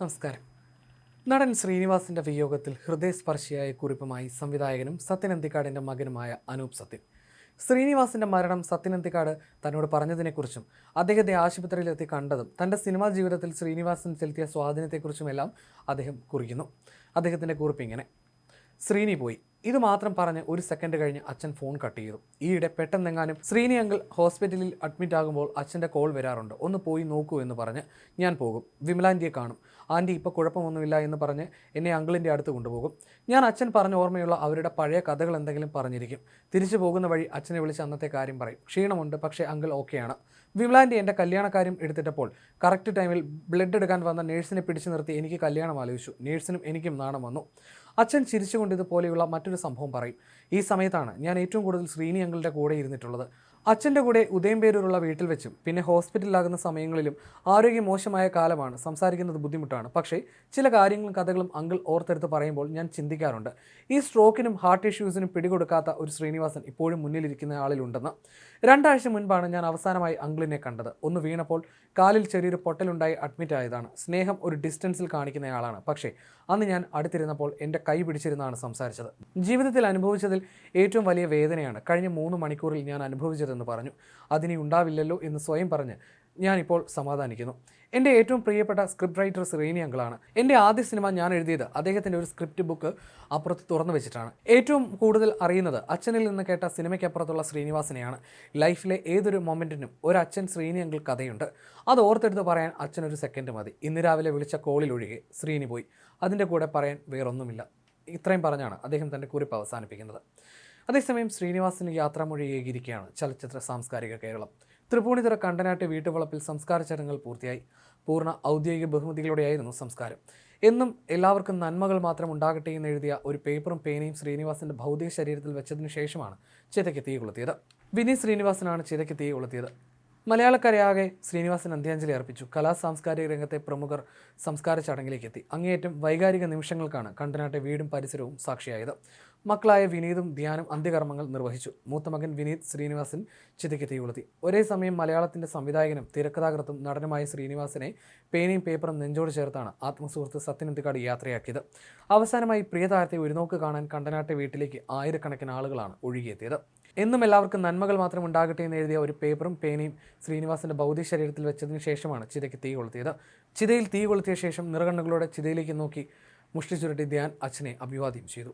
നമസ്കാരം. നടൻ ശ്രീനിവാസിന്റെ വിയോഗത്തിൽ ഹൃദയസ്പർശിയായ കുറിപ്പുമായി സംവിധായകനും സത്യനന്തിക്കാടിന്റെ മകനുമായ അനൂപ് സത്യൻ. ശ്രീനിവാസിന്റെ മരണം സത്യനന്തിക്കാട് തന്നോട് പറഞ്ഞതിനെക്കുറിച്ചും അദ്ദേഹത്തെ ആശുപത്രിയിലെത്തി കണ്ടതും തന്റെ സിനിമാ ജീവിതത്തിൽ ശ്രീനിവാസൻ ചെലുത്തിയ സ്വാധീനത്തെക്കുറിച്ചുമെല്ലാം അദ്ദേഹം കുറിക്കുന്നു. അദ്ദേഹത്തിന്റെ കുറിപ്പ് ഇങ്ങനെ. ശ്രീനി പോയി. ഇത് മാത്രം പറഞ്ഞ് ഒരു സെക്കൻഡ് കഴിഞ്ഞ് അച്ഛൻ ഫോൺ കട്ട് ചെയ്തു. ഈയിടെ പെട്ടെന്നെങ്ങാനും ശ്രീനി അങ്കിൾ ഹോസ്പിറ്റലിൽ അഡ്മിറ്റ് ആകുമ്പോൾ അച്ഛന്റെ കോൾ വരാറുണ്ട്. ഒന്ന് പോയി നോക്കൂ എന്ന് പറഞ്ഞ് ഞാൻ പോകും. വിമലാന്റിയെ കാണും. ആന്റി ഇപ്പോൾ കുഴപ്പമൊന്നുമില്ല എന്ന് പറഞ്ഞ് എന്നെ അങ്കിളിന്റെ അടുത്ത് കൊണ്ടുപോകും. ഞാൻ അച്ഛൻ പറഞ്ഞ ഓർമ്മയുള്ള അവരുടെ പഴയ കഥകൾ എന്തെങ്കിലും പറഞ്ഞിരിക്കും. തിരിച്ചു പോകുന്ന വഴി അച്ഛനെ വിളിച്ച് അന്നത്തെ കാര്യം പറയും. ക്ഷീണമുണ്ട് പക്ഷേ അങ്കിൾ ഓക്കെയാണ് വിമലാന്റി എന്റെ കല്യാണക്കാര്യം എടുത്തിട്ടപ്പോൾ കറക്റ്റ് ടൈമിൽ ബ്ലഡ് എടുക്കാൻ വന്ന നേഴ്സിനെ പിടിച്ചു നിർത്തി എനിക്ക് കല്യാണം ആലോചിച്ചു. നേഴ്സിനും എനിക്കും നാണം വന്നു. അച്ഛൻ ചിരിച്ചുകൊണ്ട് ഇതുപോലെയുള്ള മറ്റൊരു സംഭവം പറയും. ഈ സമയത്താണ് ഞാൻ ഏറ്റവും കൂടുതൽ ശ്രീനി അങ്കിളുടെ കൂടെ ഇരുന്നിട്ടുള്ളത്. അച്ഛന്റെ കൂടെ ഉദയംപേരൂരുള്ള വീട്ടിൽ വെച്ചും പിന്നെ ഹോസ്പിറ്റലിലാകുന്ന സമയങ്ങളിലും ആരോഗ്യം മോശമായ കാലമാണ്. സംസാരിക്കുന്നത് ബുദ്ധിമുട്ടാണ്. പക്ഷേ ചില കാര്യങ്ങളും കഥകളും അങ്കിൾ ഓർത്തെടുത്ത് പറയുമ്പോൾ ഞാൻ ചിന്തിക്കാറുണ്ട്. ഈ സ്ട്രോക്കിനും ഹാർട്ട് ഇഷ്യൂസിനും പിടികൊടുക്കാത്ത ഒരു ശ്രീനിവാസൻ ഇപ്പോഴും മുന്നിലിരിക്കുന്ന ആളിലുണ്ടെന്ന്. രണ്ടാഴ്ച മുൻപാണ് ഞാൻ അവസാനമായി അങ്കിളിനെ കണ്ടത്. ഒന്ന് വീണപ്പോൾ കാലിൽ ചെറിയൊരു പൊട്ടലുണ്ടായി അഡ്മിറ്റ് ആയതാണ്. സ്നേഹം ഒരു ഡിസ്റ്റൻസിൽ കാണിക്കുന്നയാളാണ്. പക്ഷേ അന്ന് ഞാൻ അടുത്തിരുന്നപ്പോൾ എന്റെ കൈ പിടിച്ചിരുന്നാണ് സംസാരിച്ചത്. ജീവിതത്തിൽ അനുഭവിച്ചതിൽ ഏറ്റവും വലിയ വേദനയാണ്. കഴിഞ്ഞ മൂന്ന് മണിക്കൂറിൽ ഞാൻ അനുഭവിച്ചതെന്ന് പറഞ്ഞു. അതിനി ഉണ്ടാവില്ലല്ലോ എന്ന് സ്വയം പറഞ്ഞ് ഞാനിപ്പോൾ സമാധാനിക്കുന്നു. എന്റെ ഏറ്റവും പ്രിയപ്പെട്ട സ്ക്രിപ്റ്റ് റൈറ്റർ ശ്രീനി അങ്കിളാണ്. എന്റെ ആദ്യ സിനിമ ഞാൻ എഴുതിയത് അദ്ദേഹത്തിന്റെ ഒരു സ്ക്രിപ്റ്റ് ബുക്ക് അപ്പുറത്ത് തുറന്നു വെച്ചിട്ടാണ്. ഏറ്റവും കൂടുതൽ അറിയുന്നത് അച്ഛനിൽ നിന്ന് കേട്ട സിനിമയ്ക്കപ്പുറത്തുള്ള ശ്രീനിവാസനെയാണ്. ലൈഫിലെ ഏതൊരു മൊമെന്റിനും ഒരു അച്ഛൻ ശ്രീനി അങ്കിൾ കഥയുണ്ട്. അത് ഓർത്തെടുത്ത് പറയാൻ അച്ഛനൊരു സെക്കൻഡ് മതി. ഇന്ന് രാവിലെ വിളിച്ച കോളിലൊഴികെ ശ്രീനി പോയി. അതിന്റെ കൂടെ പറയാൻ വേറൊന്നുമില്ല. ഇത്രയും പറഞ്ഞാണ് അദ്ദേഹം തന്റെ കുറിപ്പ് അവസാനിപ്പിക്കുന്നത്. അതേസമയം ശ്രീനിവാസിന് യാത്രാമൊഴി ഏകിയിരിക്കുകയാണ് ചലച്ചിത്ര സാംസ്കാരിക കേരളം. തൃപ്പൂണിത്തുറ കണ്ടനാട്ട് വീട്ടുവളപ്പിൽ സംസ്കാര ചടങ്ങുകൾ പൂർത്തിയായി. പൂർണ ഔദ്യോഗിക ബഹുമതികളോടെയായിരുന്നു സംസ്കാരം. എന്നും എല്ലാവർക്കും നന്മകൾ മാത്രം ഉണ്ടാകട്ടെ എന്ന് എഴുതിയ ഒരു പേപ്പറും പേനയും ശ്രീനിവാസിന്റെ ഭൗതിക ശരീരത്തിൽ വെച്ചതിനു ശേഷമാണ് ചിതയ്ക്ക് തീ കൊളുത്തിയത്. വിനി ശ്രീനിവാസനാണ് ചിതയ്ക്ക് തീ കൊളുത്തിയത്. മലയാളക്കരയാകെ ശ്രീനിവാസൻ അന്ത്യാഞ്ജലി അർപ്പിച്ചു. കലാ സാംസ്കാരിക രംഗത്തെ പ്രമുഖർ സംസ്കാര ചടങ്ങിലേക്ക് എത്തി. അങ്ങേയറ്റം വൈകാരിക നിമിഷങ്ങൾക്കാണ് കണ്ടനാട്ടെ വീടും പരിസരവും സാക്ഷിയായത്. മക്കളായ വിനീതും ധ്യാനും അന്ത്യകർമ്മങ്ങൾ നിർവഹിച്ചു. മൂത്ത മകൻ വിനീത് ശ്രീനിവാസൻ ചിതയ്ക്ക് തീകൊളുത്തി ഒരേ സമയം മലയാളത്തിന്റെ സംവിധായകനും തിരക്കഥാകൃത്തും നടനുമായ ശ്രീനിവാസനെ പേനയും പേപ്പറും നെഞ്ചോട് ചേർത്താണ് ആത്മസുഹൃത്ത് സത്യനന്തിക്കാട് യാത്രയാക്കിയത്. അവസാനമായി പ്രിയതാരത്തെ ഒരു നോക്ക് കാണാൻ കണ്ടനാട്ടെ വീട്ടിലേക്ക് ആയിരക്കണക്കിന് ആളുകളാണ് ഒഴുകിയെത്തിയത്. എന്നും എല്ലാവർക്കും നന്മകൾ മാത്രം ഉണ്ടാകട്ടെ എന്ന് എഴുതിയ ഒരു പേപ്പറും പേനയും ശ്രീനിവാസന്റെ ഭൗതിക ശരീരത്തിൽ വെച്ചതിന് ശേഷമാണ് ചിതയ്ക്ക് തീ കൊളുത്തിയത്. ചിതയിൽ തീ കൊളുത്തിയ ശേഷം നിറകണ്ണുകളോടെ ചിതയിലേക്ക് നോക്കി മുഷ്ടി ചുരുട്ടി ധ്യാൻ അച്ഛനെ അഭിവാദ്യം ചെയ്തു.